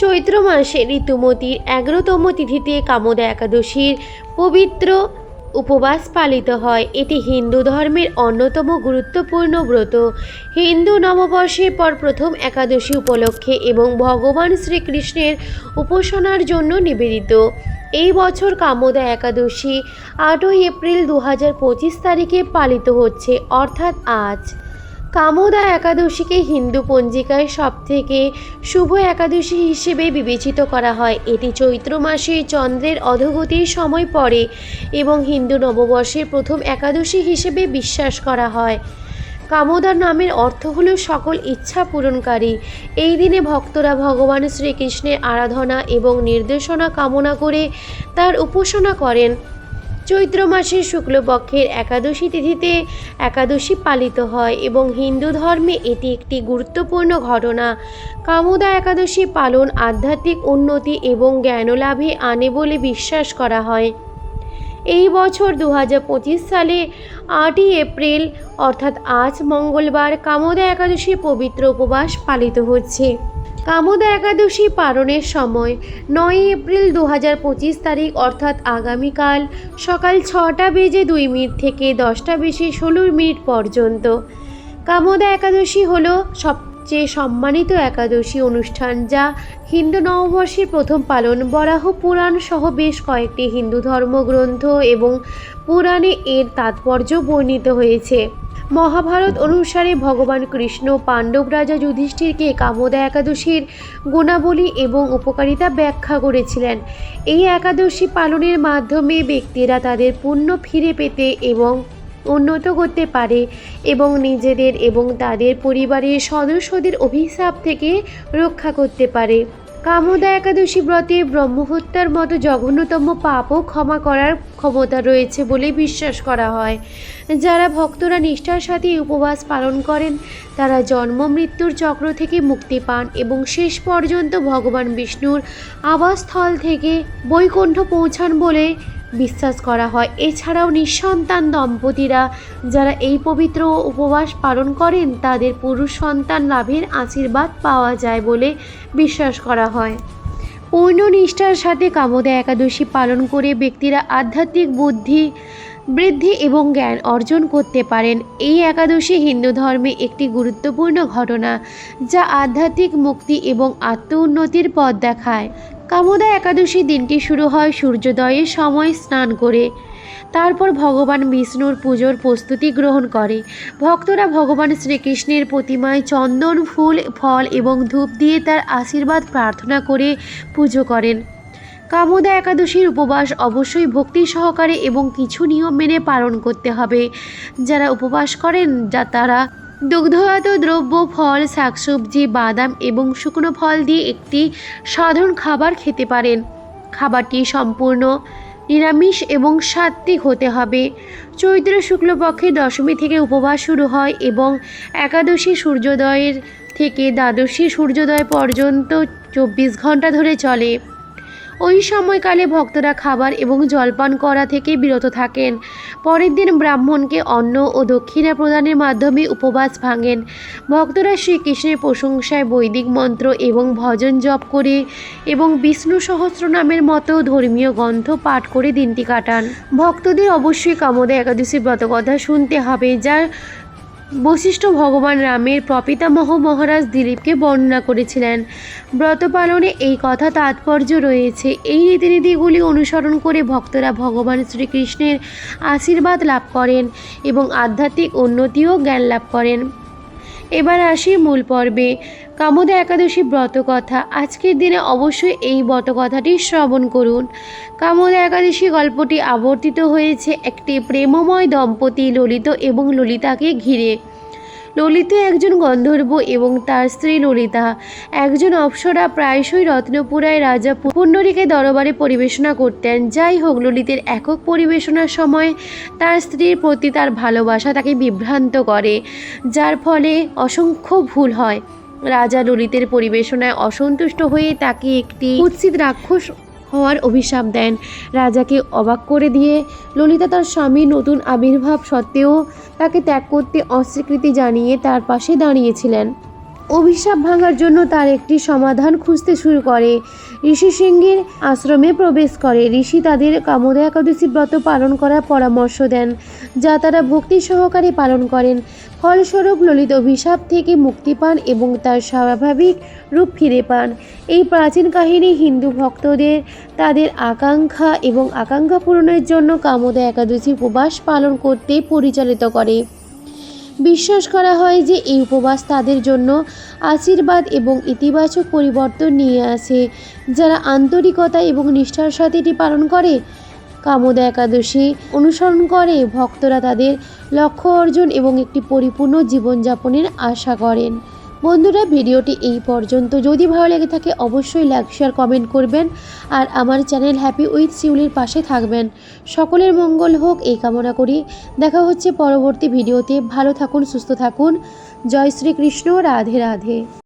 চৈত্র মাসে ঋতুমতির এগারোতম তিথিতে কামদা একাদশীর পবিত্র উপবাস পালিত হয়। এটি হিন্দু ধর্মের অন্যতম গুরুত্বপূর্ণ ব্রত। হিন্দু নববর্ষের পর প্রথম একাদশী উপলক্ষে এবং ভগবান শ্রীকৃষ্ণের উপাসনার জন্য নিবেদিত। এই বছর কামদা একাদশী আটই এপ্রিল দু হাজার পঁচিশ তারিখে পালিত হচ্ছে, অর্থাৎ আজ। কামদা একাদশীকে হিন্দু পঞ্জিকায় সবথেকে শুভ একাদশী হিসেবে বিবেচিত করা হয়। এটি চৈত্র মাসে চন্দ্রের অধোগতির সময় পড়ে এবং হিন্দু নববর্ষের প্রথম একাদশী হিসেবে বিশ্বাস করা হয়। কামদার নামের অর্থ হল সকল ইচ্ছা পূরণকারী। এই দিনে ভক্তরা ভগবান শ্রীকৃষ্ণের আরাধনা এবং নির্দেশনা কামনা করে তার উপাসনা করেন। চৈত্র মাসের শুক্লপক্ষের একাদশী তিথিতে একাদশী পালিত হয় এবং হিন্দু ধর্মে এটি একটি গুরুত্বপূর্ণ ঘটনা। কামদা একাদশী পালন আধ্যাত্মিক উন্নতি এবং জ্ঞানলাভে আনে বলে বিশ্বাস করা হয়। এই বছর দু হাজার পঁচিশ সালে আটই এপ্রিল, অর্থাৎ আজ মঙ্গলবার, কামদা একাদশী পবিত্র উপবাস পালিত হচ্ছে। কামদা একাদশী পালনের সময় নয় এপ্রিল দু হাজার পঁচিশ তারিখ, অর্থাৎ আগামীকাল সকাল ছটা বেজে দুই মিনিট থেকে দশটা বেজে ষোলো মিনিট পর্যন্ত। কামদা একাদশী হলো সবচেয়ে সম্মানিত একাদশী অনুষ্ঠান যা হিন্দু নববর্ষের প্রথম পালন। বরাহ পুরাণ সহ বেশ কয়েকটি হিন্দু ধর্মগ্রন্থ এবং পুরাণে এর তাৎপর্য বর্ণিত হয়েছে। মহাভারত অনুসারে ভগবান কৃষ্ণ পাণ্ডব রাজা যুধিষ্ঠিরকে কামদা একাদশীর গুণাবলী এবং উপকারিতা ব্যাখ্যা করেছিলেন। এই একাদশী পালনের মাধ্যমে ব্যক্তিরা তাদের পুণ্য ফিরে পেতে এবং উন্নত করতে পারে এবং নিজেদের এবং তাদের পরিবারের সদস্যদের অভিশাপ থেকে রক্ষা করতে পারে। কামদা একাদশী ব্রতে ব্রহ্মহত্যার মতো জঘন্যতম পাপও ক্ষমা করার ক্ষমতা রয়েছে বলে বিশ্বাস করা হয়। যারা ভক্তরা নিষ্ঠার সাথে উপবাস পালন করেন, তারা জন্ম মৃত্যুর চক্র থেকে মুক্তি পান এবং শেষ পর্যন্ত ভগবান বিষ্ণুর আবাসস্থল থেকে বৈকুণ্ঠ পৌঁছান বলে বিশ্বাস করা হয়। এছাড়াও নিঃসন্তান দম্পতিরা যারা এই পবিত্র উপবাস পালন করেন, তাদের পুরুষ সন্তান লাভের আশীর্বাদ পাওয়া যায় বলে বিশ্বাস করা হয়। পূর্ণ নিষ্ঠার সাথে কামদা একাদশী পালন করে ব্যক্তিরা আধ্যাত্মিক বুদ্ধি, বৃদ্ধি এবং জ্ঞান অর্জন করতে পারেন। এই একাদশী হিন্দু ধর্মে একটি গুরুত্বপূর্ণ ঘটনা যা আধ্যাত্মিক মুক্তি এবং আত্ম উন্নতির পথ দেখায়। কামদা একাদশী দিনটি শুরু হয় সূর্যোদয়ের সময় স্নান করে। তারপর ভগবান বিষ্ণুর পুজোর প্রস্তুতি গ্রহণ করে। ভক্তরা ভগবান শ্রীকৃষ্ণের প্রতিমায় চন্দন, ফুল, ফল এবং ধূপ দিয়ে তার আশীর্বাদ প্রার্থনা করে পুজো করেন। কামদা একাদশীর উপবাস অবশ্যই ভক্তি সহকারে এবং কিছু নিয়ম মেনে পালন করতে হবে। যারা উপবাস করেন, যা তারা দুগ্ধজাত দ্রব্য, ফল, শাকসবজি, বাদাম এবং শুকনো ফল দিয়ে একটি সাধারণ খাবার খেতে পারেন। খাবারটি সম্পূর্ণ নিরামিষ এবং সাত্ত্বিক হতে হবে। চৈত্র শুক্লপক্ষের দশমী থেকে উপবাস শুরু হয় এবং একাদশী সূর্যোদয়ের থেকে দ্বাদশী সূর্যোদয় পর্যন্ত চব্বিশ ঘণ্টা ধরে চলে। ওই সময়কালে ভক্তরা খাবার এবং জলপান করা থেকে বিরত থাকেন। পরের দিন ব্রাহ্মণকে অন্ন ও দক্ষিণা প্রদানের মাধ্যমে উপবাস ভাঙেন। ভক্তরা শ্রীকৃষ্ণের প্রশংসায় বৈদিক মন্ত্র এবং ভজন জপ করে এবং বিষ্ণু সহস্র নামের মতো ধর্মীয় গ্রন্থ পাঠ করে দিনটি কাটান। ভক্তদের অবশ্যই কামদা একাদশী ব্রতকথা শুনতে হবে, যার বশিষ্ঠ ভগবান রামের প্রপিতামহ মহারাজ দিলীপকে বর্ণনা করেছিলেন। ব্রত পালনে এই কথা তাৎপর্য রয়েছে। এই রীতিনীতিগুলি অনুসরণ করে ভক্তরা ভগবান শ্রীকৃষ্ণের আশীর্বাদ লাভ করেন এবং আধ্যাত্মিক উন্নতিও জ্ঞান লাভ করেন। এবার আসি মূল পর্বে। কামদা একাদশী ব্রত কথা। আজকের দিনে অবশ্যই এই ব্রত কথাটি শ্রবণ করুন। কামদা একাদশী গল্পটি আবর্তিত হয়েছে একটি প্রেমময় দম্পতি ললিত এবং ললিতাকে ঘিরে। ললিত একজন গন্ধর্ব এবং তার স্ত্রী ললিতা। একজন অপ্সরা প্রায়শই রত্নপুরায় রাজা পুণ্ডরীকে দরবারে পরিবেশনা করতেন। যাই হোক, ললিতের একক পরিবেশনার সময় তার স্ত্রীর প্রতি তার ভালোবাসা তাকে বিভ্রান্ত করে, যার ফলে অসংখ্য ভুল হয়। রাজা ললিতের পরিবেশনায় অসন্তুষ্ট হয়ে তাকে একটি কুৎসিত রাক্ষস হওয়ার অভিশাপ দেন। রাজাকে অবাক করে দিয়ে ললিতা তার স্বামীর নতুন আবির্ভাব সত্ত্বেও তাকে ত্যাগ করতে অস্বীকৃতি জানিয়ে তার পাশে দাঁড়িয়েছিলেন। অভিশাপ ভাঙার জন্য তার একটি সমাধান খুঁজতে শুরু করে। ঋষি সিংহের আশ্রমে প্রবেশ করে। ঋষি তাদের কামদা একাদশী ব্রত পালন করার পরামর্শ দেন, যা তারা ভক্তি সহকারে পালন করেন। ফলস্বরূপ ললিত অভিশাপ থেকে মুক্তি পান এবং তার স্বাভাবিক রূপ ফিরে পান। এই প্রাচীন কাহিনী হিন্দু ভক্তদের তাদের আকাঙ্ক্ষা এবং আকাঙ্ক্ষা পূরণের জন্য কামদা একাদশী উপবাস পালন করতে পরিচালিত করে। বিশ্বাস করা হয় যে এই উপবাস তাদের জন্য আশীর্বাদ এবং ইতিবাচক পরিবর্তন নিয়ে আসে। যারা আন্তরিকতা এবং নিষ্ঠার সাথে এটি পালন করে, কামদা একাদশী অনুসরণ করে, ভক্তরা তাদের লক্ষ্য অর্জন এবং একটি পরিপূর্ণ জীবনযাপনের আশা করেন। বন্ধুরা, ভিডিওটি এই পর্যন্ত। যদি ভালো লেগে থাকে, অবশ্যই লাইক শেয়ার কমেন্ট করবেন। আর আমার চ্যানেল হ্যাপি উইথ শিউলির পাশে থাকবেন। সকলের মঙ্গল হোক, এই কামনা করি। দেখা হচ্ছে পরবর্তী ভিডিওতে। ভালো থাকুন, সুস্থ থাকুন। জয় শ্রীকৃষ্ণ, রাধে রাধে।